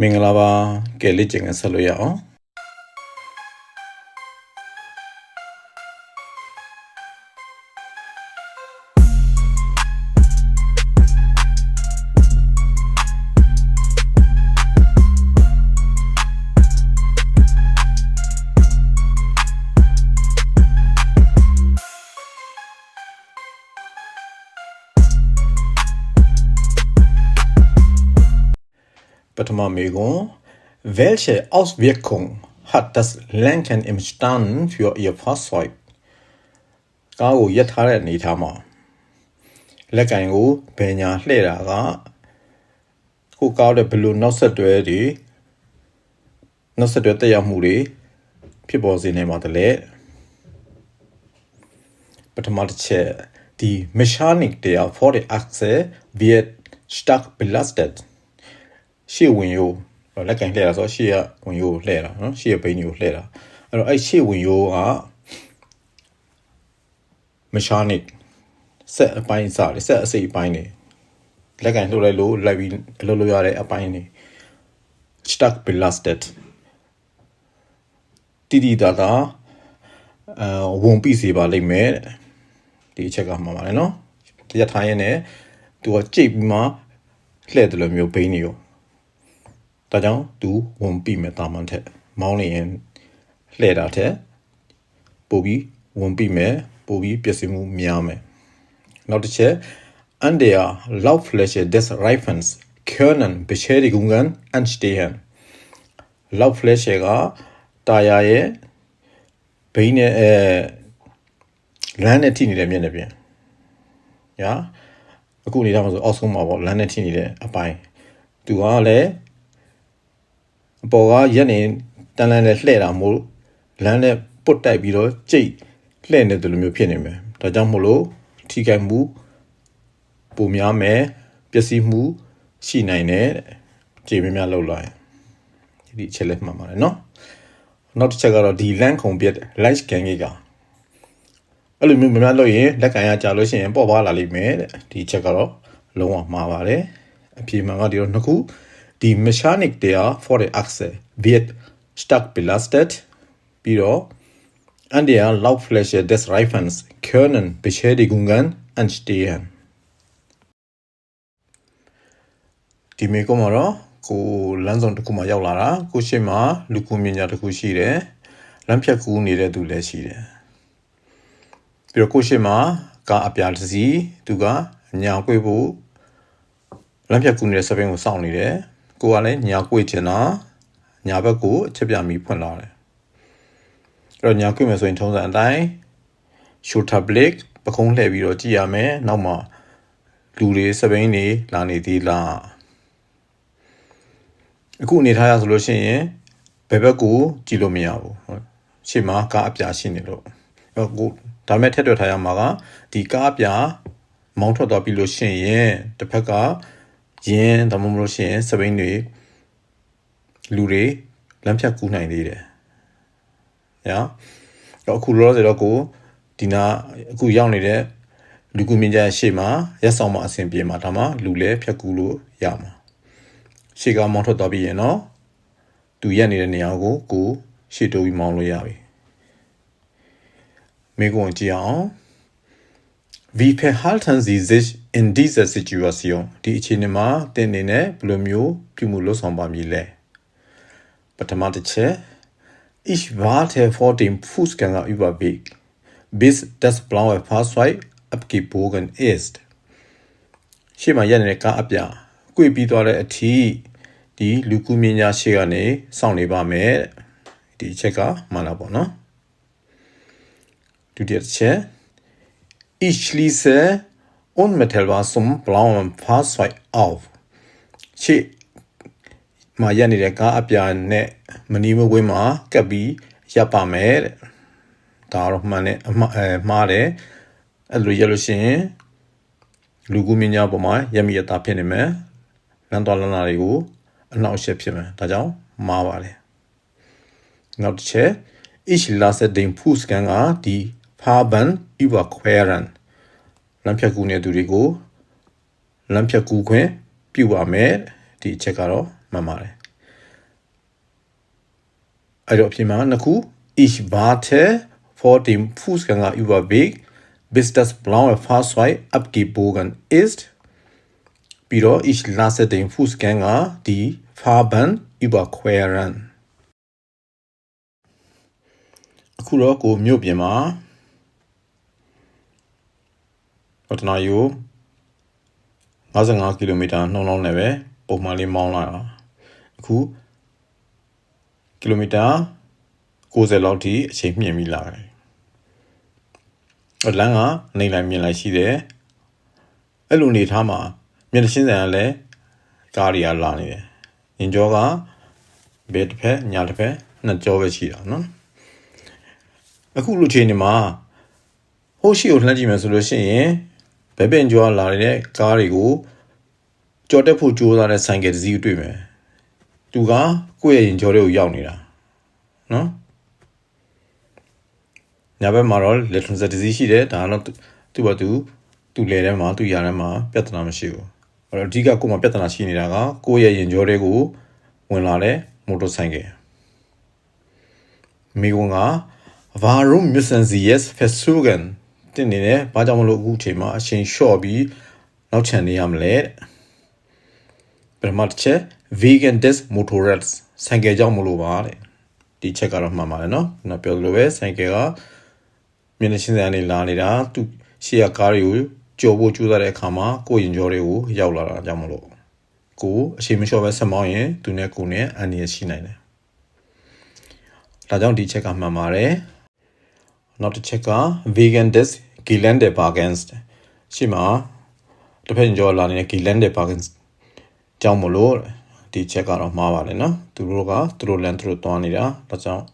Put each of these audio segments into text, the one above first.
မင်္ဂလာပါကဲလေ့ကျင့်ခန်းဆက်လို့ရအောင် ပထမမေကွန် welche Auswirkung hat das Lenken im Stand für Ihr Fahrzeug ကားကိုရက်ထားတဲ့အနေထားမှာလက်ကင်ကိုဘယ်ညာလှည့်တာကကိုကားတဲ့ဘယ်လိုနောက်ဆက်တွဲတွေနောက်ဆက်တွဲတက်ရောက်မှုတွေဖြစ်ပေါ်စေနိုင်ပါတယ်လေပထမတစ်ချက်ဒီ Mechanik der Vorderachse wird stark belastet ရှေ့ဝင်ရိုးလက်ကင်လှည့်တာဆိုရှေ့ကဝင်ရိုးလှည့်တာနော်ရှေ့ကဘိန်းကိုလှည့်တာအဲ့တော့အဲ့ရှေ့ဝင်ရိုးက mechanic ဆက်အပိုင်းစားတယ်ဆက်အစိတ်အပိုင်းတွေလက်ကင်လှုပ်လိုက်လို့လိုက်ပြီးအလုပ်လုပ်ရတဲ့အပိုင်းတွေ stuck belasted တီတီတာတာအဝန်ပြီးစီပါလိမ့်မယ်တဲ့ဒီအချက်ကမှာပါတယ်နော်တရားထိုင်ရင်လည်းသူကကြိတ်ပြီးမှလှည့်တယ်လို့မျိုးဘိန်းနေရော ဒါကြောင့်သူဝန်ပြီးမဲ့တာမန်ထက်မောင်းနေရင်လှည့်တာထက်ပို့ပြီးဝန်ပြီးမဲ့ပို့ပြီးပြည့်စုံမှုများမယ်နောက်တစ်ချက် an der Lauffläche des Reifens können Beschädigungen entstehen Lauffläche ကတာယာရဲ့ဘိန်းနဲ့အဲလမ်းနဲ့ထိနေတဲ့မျက်နှာပြင်ညာအခုအနေထားမှာဆိုအောက်ဆုံးမှာပေါ့လမ်းနဲ့ထိနေတဲ့အပိုင်းသူကလည်း အပေါ်ကရက်နေတန်လန်းနဲ့လှဲ့တာမို့လမ်းနဲ့ပုတ်တိုက်ပြီးတော့ကြိတ်လှဲ့နေတယ်လို့မျိုးဖြစ်နေမယ်ဒါကြောင့်မို့လို့ထိခိုက်မှုပုံများမယ်ပျက်စီးမှုရှိနိုင်တယ်ကြည်များများလောက်လာရင်ဒီအချက်လက်မှတ်ပါတယ်နော်နောက်တစ်ချက်ကတော့ဒီလန့်ခုံပြက် light scan ကြီးကအဲ့လိုမျိုးများများလို့ရင်လက်ကန်ရကြာလို့ရှိရင်ပေါ့ပါလာလိမ့်မယ်တဲ့ဒီချက်ကတော့လုံးဝမှားပါတယ်အပြေမှန်ကဒီတော့နှစ်ခု Die Mechanik der Vorderachse wird stark belastet. ပြီးတော့ an der Lauffläche des Reifens können Beschädigungen entstehen. ဒီမေကောမှာတော့ကိုလမ်းဆောင်တစ်ခုမှရောက်လာတာကိုရှေ့မှာလူကူမြညာတစ်ခုရှိတယ်လမ်းဖြတ်ကူးနေတဲ့သူလည်းရှိတယ်ပြီးတော့ကိုရှေ့မှာကားအပြားတစ်စီးသူကညာကွေ့ဖို့လမ်းဖြတ်ကူးနေတဲ့စပင်းကိုစောင့်နေတယ် ကိုကလည်းညာကွေ့ချင်တာညာဘက်ကိုအချက်ပြမီဖွင့်လာတယ်အဲ့တော့ညာကွေ့မယ်ဆိုရင်ထုံးစံအတိုင်း shoulder blade ပခုံးလှည့်ပြီးတော့ကြည့်ရမယ်နောက်မှလူတွေစပိန်တွေလာနေသေးလားအခုအနေထားရဆိုလို့ရှိရင်ဘယ်ဘက်ကိုကြည့်လို့မရဘူးရှေ့မှာကားအပြာရှိနေလို့အဲ့ကိုဒါမဲ့ထက်တွက်ထားရမှာကဒီကားအပြာမောင်းထွက်သွားပြီလို့ရှိရင်တစ်ဖက်က ရင်းဒါမှမဟုတ်ရှင်စပိန်တွေလူတွေလမ်းဖြတ်ကူးနိုင်သေးတယ်။ညာတော့အခုလောဆယ်တော့ကိုဒီနာအခုရောက်နေတဲ့လူကူမြင့်ကြရှေ့မှာရက်ဆောင်မအဆင်ပြေမှာဒါမှလူလည်းဖြတ်ကူးလို့ရမှာ။ရှေ့ကမောင်းထွက်သွားပြီးရင်တော့သူရက်နေတဲ့နေရာကိုကိုရှေ့တိုးပြီးမောင်းလို့ရပြီ။မိကုံကြည့်အောင် Wie verhalten Sie sich in dieser Situation ဒီအခြေအနေမှာတင်နေနဲ့ဘယ်လိုမျိုးပြုမှုလုပ်ဆောင်ပါမည်လဲပထမတစ်ချက် Ich warte vor dem Fußgängerüberweg bis das blaue Fahrzeug abgebogen ist ရှေ့မှာရက်နေတဲ့ကားအပြကွေ့ပြီးသွားတဲ့အထိဒီလူကူမြညာရှေ့ကနေစောင့်နေပါမယ်ဒီအချက်ကမှန်တာပေါ့နော်ဒုတိယတစ်ချက် Ich schließe unmittelbar zum blauen Fahrzeug auf. ရှေ့မှာရနေတဲ့ကားအပြာနဲ့မနီးမဝင်းမှာကပ်ပြီးရပ်ပါမယ်တဲ့ဒါတော့မှန်တယ်အမှားအဲမှားတယ်အဲ့လိုရလို့ရှိရင်လူကူမြညာပေါ်မှာရမီရတာဖြစ်နေမယ်လမ်းတော်လမ်းလာတွေကိုအနှောက်အယှက်ဖြစ်မယ်ဒါကြောင့်မှားပါတယ်နောက်တစ်ချက် ich lasse den Fußgänger die Farben überqueren လမ်းဖြတ်ကူးနေသူတွေကိုလမ်းဖြတ်ကူးခွင့်ပြုပါမယ်ဒီအချက်ကတော့မှန်ပါတယ်အဲ့တော့အပြင်မှာနှစ်ခု ich warte vor dem Fußgängerüberweg bis das blaue Fahrzeug abgebogen ist ပြီးတော့ ich lasse den Fußgänger die Farben überqueren အခုတော့ကိုမြို့ပြင်မှာဟော တနာယူ55ကီလိုမီတာနှုန်းလုံးနဲ့ပဲပုံမှန်လေးမောင်းလာတာအခုကီလိုမီတာ60လောက်ထိအချိန်မြင့်ပြီးလာတယ်လမ်းကနေလိုက်မြင်လိုက်ရှိတယ်အဲ့လိုနေထားမှာမျက်နှာချင်းဆိုင်ကလည်းကားတွေကလာနေတယ်ညင်ကြောကဘယ်တစ်ဖက်ညာတစ်ဖက်နှစ်ကြောပဲရှိတာနော်အခုလူချင်းနေမှာဟိုရှိကိုလှမ်းကြည့်မယ်ဆိုလို့ရှိရင် ဘယ်ပင်ကျော်လာနေတဲ့ကားတွေကိုကြော်တက်ဖို့ကြိုးစားတဲ့ဆိုင်ကယ်တစ်စီးကိုတွေ့မယ်သူကကိုယ့်ရဲ့ရင်ကျော်တွေကိုရောက်နေတာနော်ညာဘက်မှာတော့လက်ထွန်ဆက်တစ်စီးရှိတယ်ဒါကတော့သူ့ဘာသူသူ့လေထဲမှာသူ့ຢာထဲမှာပြဿနာမရှိဘူးအဲ့တော့အဓိကကိုယ်မှာပြဿနာရှိနေတာကကိုယ့်ရဲ့ရင်ကျော်တွေကိုဝင်လာတဲ့မော်တော်ဆိုင်ကယ်မိကွန်က Warum müssen Sie jetzt versuchen တင်နေတယ်ဘာကြောင့်မလို့အခုချိန်မှာအချိန်လျှော့ပြီးနောက်ချန်နေရမလဲပထမတစ်ချက် vegan des motorrads ဆိုင်ကယ်ကြောင့်မလို့ပါတဲ့ဒီချက်ကတော့မှန်ပါတယ်နော်ကျွန်တော်ပြောသလိုပဲဆိုင်ကယ်ကမျက်နှာချင်းစံနေလာနေတာသူရှေ့ကကားတွေကိုကြော်ဖို့ကြိုးစားတဲ့အခါမှာကိုယ်ရင်ကြောတွေကိုရောက်လာတာကြောင့်မလို့ကိုအချိန်မလျှော့ပဲဆက်မောင်းရင်သူနဲ့ကိုနဲ့အန်ဒီရရှိနိုင်တယ်ဒါကြောင့်ဒီချက်ကမှန်ပါတယ် နောက်တစ်ချက်က vegan des Gelände bargains ရှိမှာတစ်ဖက်ကြောလာနေတဲ့ Gelände bargains ကြောင့်မလို့ဒီချက်ကတော့မှားပါလေနော်သူတို့ကသူတို့လမ်းသူတို့သွားနေတာဒါကြောင့်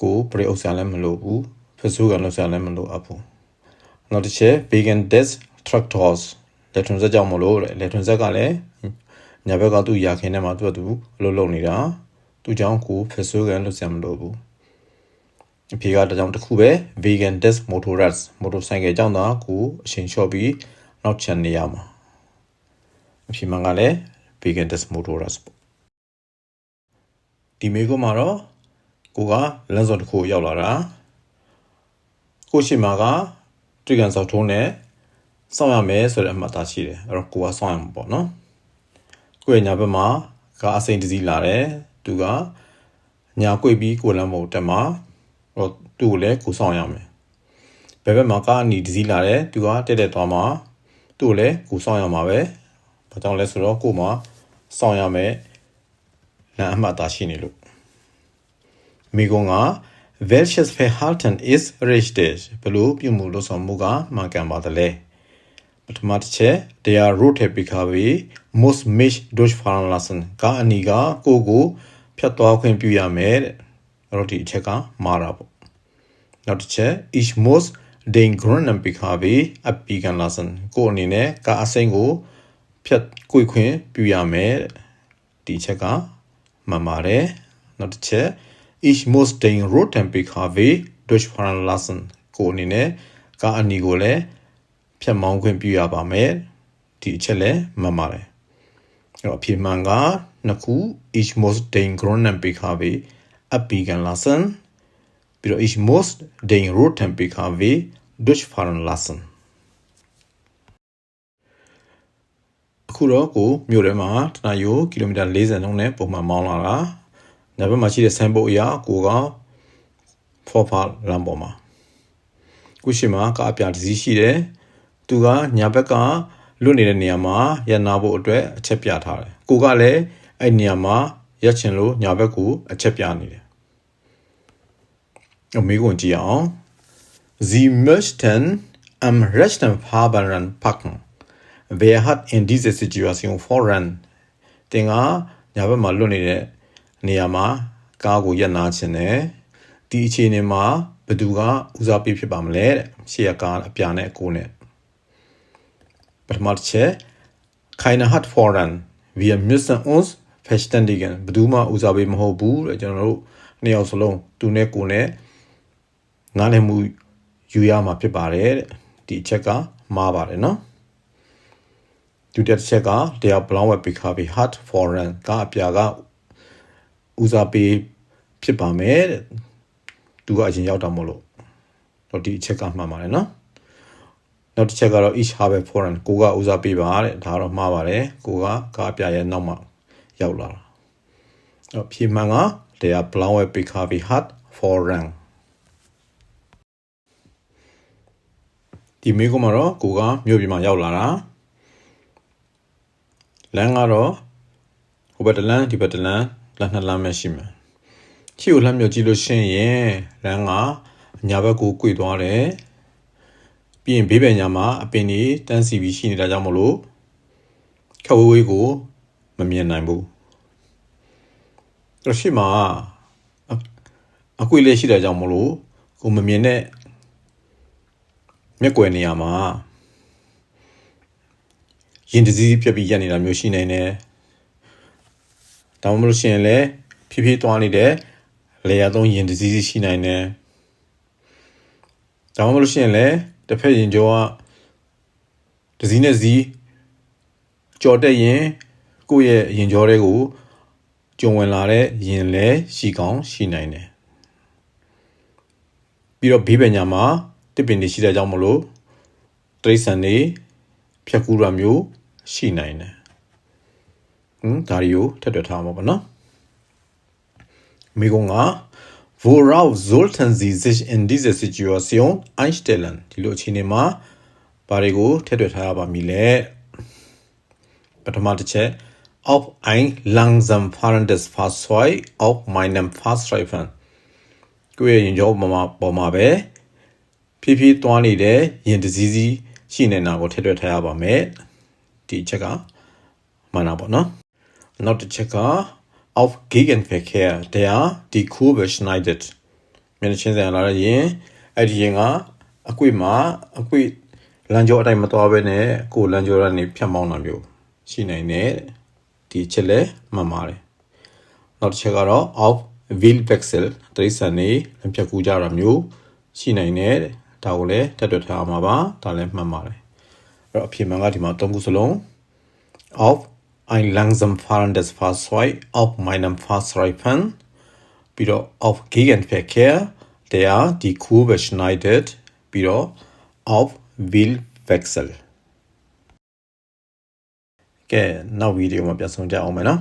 ကိုပရိဥစ္စာလည်းမလို့ဘူးဖဆူကလည်းဆရာလည်းမလို့အပ်ဘူးနောက်တစ်ချက် vegan desk tractors လက်ထွန်ဆက်ကြောင့်မလို့လက်ထွန်ဆက်ကလည်းညာဘက်ကသူ့ရာခင်းထဲမှာသူ့သူအလုပ်လုပ်နေတာသူကြောင့်ကိုဖဆူကလည်းဆရာမလို့ဘူး အဖြေကတကြောင်တစ်ခုပဲ vegan desk motorrad မော်တော်ဆိုင်ကယ်ကြောင့်သာကိုအချိန်လျှော့ပြီးနောက်ချန်နေရမှာအဖြေမှန်ကလည်း vegan desk motorrad ပေါ့ဒီမေကမှာတော့ကိုကလမ်းစော်တစ်ခုရောက်လာတာကိုရှိမှာကတွေ့ကန်စောက်ထုံးနဲ့စောင့်ရမယ်ဆိုတဲ့အမှတ်သားရှိတယ်အဲ့တော့ကိုကစောင့်ရမှာပေါ့နော်ကိုရဲ့ညာဘက်မှာကအစိမ့်တစည်းလာတယ်သူကညာကွေ့ပြီးကိုလမ်းပေါ်တက်မှာ ဟိုသူ့ကိုလည်းကိုဆောင်ရမယ်ဘယ်ဘက်မှာကားအနီတစည်းလာတယ်သူကတက်တက်သွားမှာသူ့ကိုလည်းကိုဆောင်ရမှာပဲဘာကြောင့်လဲဆိုတော့ကိုမှဆောင်ရမယ်လမ်းအမှတ်သားရှိနေလို့မိကုံက welches verhalten ist richtig ဘလို့ပြုမှုလို့ဆောင်မှုကမှန်ကန်ပါသလဲပထမတစ်ချက် der rote pkw muss mich durchfahren lassen ကအနီကကိုကိုဖြတ်သွားခွင့်ပြုရမယ်တဲ့အဲ့တော့ဒီအချက်ကမှားတာပေါ့ နောက်တစ်ချက် ich muss den grünen pkw abbiegen lassen ကိုအနေနဲ့ကားအစိမ်းကိုဖြတ်ကွေခွင့်ပြုရမယ်တဲ့ဒီချက်ကမှန်ပါတယ်နောက်တစ်ချက် ich muss den roten pkw durchfahren lassen ကိုအနေနဲ့ကားအနီကိုလည်းဖြတ်မောင်းခွင့်ပြုရပါမယ်ဒီအချက်လည်းမှန်ပါတယ်အဲ့တော့အဖြေမှန်ကနှစ်ခု ich muss den grünen pkw abbiegen lassen ပြီးတော့ ich muss den roten pkw durchfahren lassen အခုတော့ကိုမြို့ထဲမှာတနာယိုကီလိုမီတာ40နှုန်းနဲ့ပုံမှန်မောင်းလာတာ။နောက်ဘက်မှာရှိတဲ့ဆိုင်းဘုတ်အရာကိုကဖော်ဖာလမ်းပေါ်မှာခုရှိမှာကားအပြာတစ်စီးရှိတယ်။သူကညာဘက်ကလွတ်နေတဲ့နေရာမှာရန်နာဖို့အတွက်အချက်ပြထားတယ်။ကိုကလည်းအဲ့နေရာမှာရက်ချင်လို့ညာဘက်ကိုအချက်ပြနေတယ်။ အမေကုန်ကြည့်အောင်။ Sie möchten am rechten Fahrbahnrand parken. Wer hat in dieser Situation voran? တင်ကညာဘက်မှာလွတ်နေတဲ့နေရာမှာကားကိုရပ်နာခြင်းနဲ့ဒီအခြေအနေမှာဘယ်သူကဦးစားပေးဖြစ်ပါမလဲတဲ့ရှေ့ကကားအပြာနဲ့အကိုနဲ့ပထမတစ်ချက် keine hat voran wir müssen uns verständigen ဘယ်သူမှဦးစားပေးမဟုတ်ဘူးတဲ့ကျွန်တော်တို့နှစ်ယောက်စလုံးသူနဲ့ကိုနဲ့ နားလည်မှုယူရမှာဖြစ်ပါတယ်တဲ့ဒီအချက်ကမှားပါတယ်နော်ဒုတိယတစ်ချက်ကတရား brown web pkb hard foreign ကအပြာကဦးစားပေးဖြစ်ပါမယ်တဲ့သူကအရင်ရောက်တာမို့လို့တော့ဒီအချက်ကမှန်ပါတယ်နော်နောက်တစ်ချက်ကတော့ each have a foreign ကိုကဦးစားပေးပါတဲ့ဒါတော့မှားပါတယ်ကိုကကားပြရဲ့နောက်မှရောက်လာတာတော့ဖြေမှန်က they are blaue PKW hat foreign ဒီမိကုမှာတော့ကိုကမြို့ပြည်မှာရောက်လာတာလမ်းကတော့ဟိုဘက်တလမ်းဒီဘက်တလမ်းလမ်းနှစ်လမ်းပဲရှိမှာချီကိုလှမ်းမြကြည့်လို့ရှိရင်လမ်းကညာဘက်ကို꿰သွားတယ်ပြီးရင်ဘေးပင်ညာမှာအပင်ကြီးတန်းစီပြီးရှိနေတာကြောင့်မလို့ခက်ဝေးဝေးကိုမမြင်နိုင်ဘူးအဲ့ရှိမှာအကွေလေးရှိတဲ့ကြောင့်မလို့ကိုမမြင်တဲ့ မျက်ကွယ်နေရာမှာရင်တစည်းပြက်ပြီးရက်နေတာမျိုးရှိနေတယ်။ဒါမှမဟုတ်ရှင်လည်းဖြည်းဖြည်းသွားနေတဲ့လေယာသုံးရင်တစည်းရှိနိုင်တယ်။ဒါမှမဟုတ်ရှင်လည်းတစ်ဖက်ရင်ကျော်ကတစည်းနဲ့စည်းကြော်တက်ရင်ကိုယ့်ရဲ့ရင်ကျော်တွေကိုကြုံဝင်လာတဲ့ရင်လည်းရှိကောင်းရှိနိုင်တယ်။ပြီးတော့ဘေးပညာမှာ တစ်ပင်တွေရှိတဲ့ကြောင့်မလို့တရိษံတွေဖြတ်ကူးရမျိုးရှိနိုင်တယ်။ဟွန်းဒါရီကိုထပ်တွက်ထားမှာပေါ့နော်။မိကုံက worauf sollten sie sich in dieser Situation einstellen ဒီလိုအခြေအနေမှာဘာတွေကိုထည့်တွက်ထားရပါမည်လဲပထမတစ်ချက် auf ein langsam fahrendes Fahrzeug auf meinem Fahrstreifen ကိုယ့်ရဲ့ရင်ကြောပေါ်မှာပေါ်မှာပဲ ဖြည်းဖြည်းသွားနေတဲ့ရင်တစည်းစည်းရှိနေတာကိုထည့်တွက်ထားရပါမယ်ဒီအချက်ကမှန်တာပေါ့နော်နောက်တစ်ချက်က auf Gegenverkehr der die Kurve schneidet မျက်နှာချင်းဆိုင်လာတဲ့ရင်အဲ့ဒီရင်ကအကွေ့မှာအကွေ့လမ်းကြောအတိုင်းမသွားဘဲနဲ့ကိုလမ်းကြောကနေဖြတ်မောင်းတာမျိုးရှိနိုင်တယ်ဒီချက်လဲမှန်ပါတယ်နောက်တစ်ချက်ကတော့ auf wheel pixel တရိစံနေဖြတ်ကူးကြတာမျိုးရှိနိုင်တယ် ဒါကိုလည်းတက်တွက်ထားမှာပါဒါလည်းမှန်ပါတယ်အဲ့တော့အဖြစ်မှန်ကဒီမှာသုံးခုစလုံး auf ein langsam fahrendes Fahrzeug auf meinem Fahrstreifen ပြီးတော့ auf Gegenverkehr der die Kurve schneidet ပြီးတော့ auf Wheelwechsel ကဲနောက်ဗီဒီယိုမှာပြန်ဆောင်ကြအောင်မယ်နော်